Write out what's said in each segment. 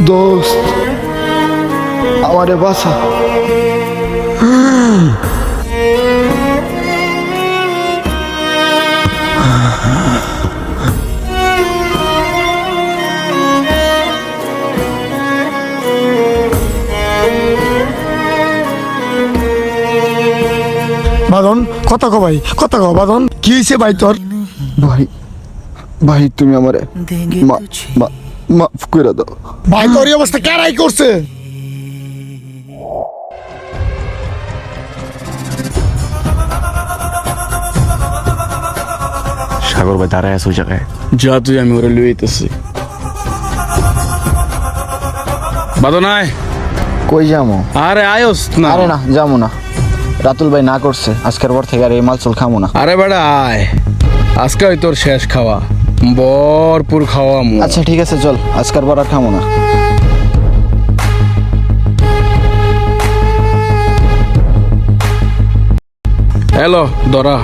দোস্ত আমারে বাসা বাদন কথা কো ভাই কথা কো বাদন। কি হয়েছে ভাই তোর? ভাই ভাই তুমি আমারে মাফ করে দাও। ভাই তোর এই অবস্থা কারাই করছে? সাগর ভাই দাঁড়ায় আছে ওই জায়গায়। যা তুই আমি ওরে লুয়ে আইতেছি বাদনায় কই যামো? আরে আয়স না। আরে না যামো না। রাতুল ভাই না করছে আজকের পর থেকে আর এই মাল চুল খামো না। আরে বেটা আয়। আজকে ওই তোর শেষ খাওয়া। ভরপুর খাওয়া আচ্ছা ঠিক আছে চল। আজকের বার খামো না। হ্যালো দরা।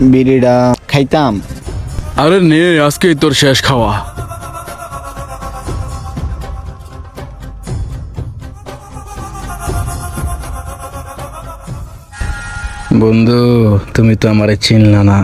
বিড়িটা খাইতাম। আরে নে আজকেই তোর শেষ খাওয়া। বন্ধু তুমি তো আমারে চিনলা না।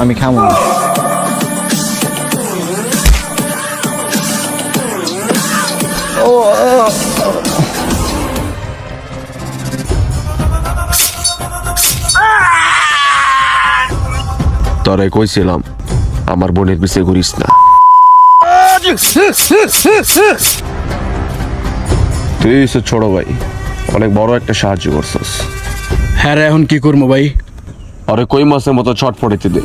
আমি খামো। না তোরে কইছিলাম আমার বোনের পিছিয়ে ঘুরিস না। তুই ছোট ভাই অনেক বড় একটা সাহায্য করছস। হ্যাঁ রে, এখন কি করব ভাই? আরে কই মাসের মতো ছট পড়েতে দে।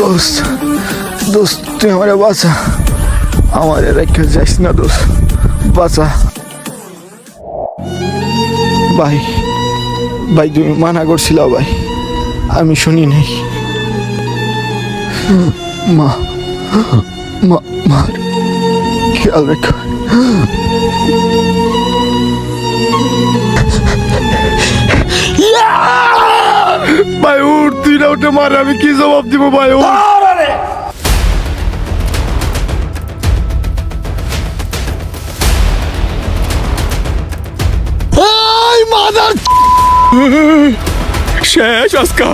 দোস্ত দোস্ত তুই আমারে বাসা আমারে রেখে যাইস না দোস্ত বাসা ভাই ভাই তুমি মানা করছিল ভাই। আমি শুনি নাই। মা মা মার খেয়াল রেখো। ভাই উঠ তুই না উঠে মারে আমি কি জবাব দিব ভাই? উঠ। এই মাদার শেষ আজকা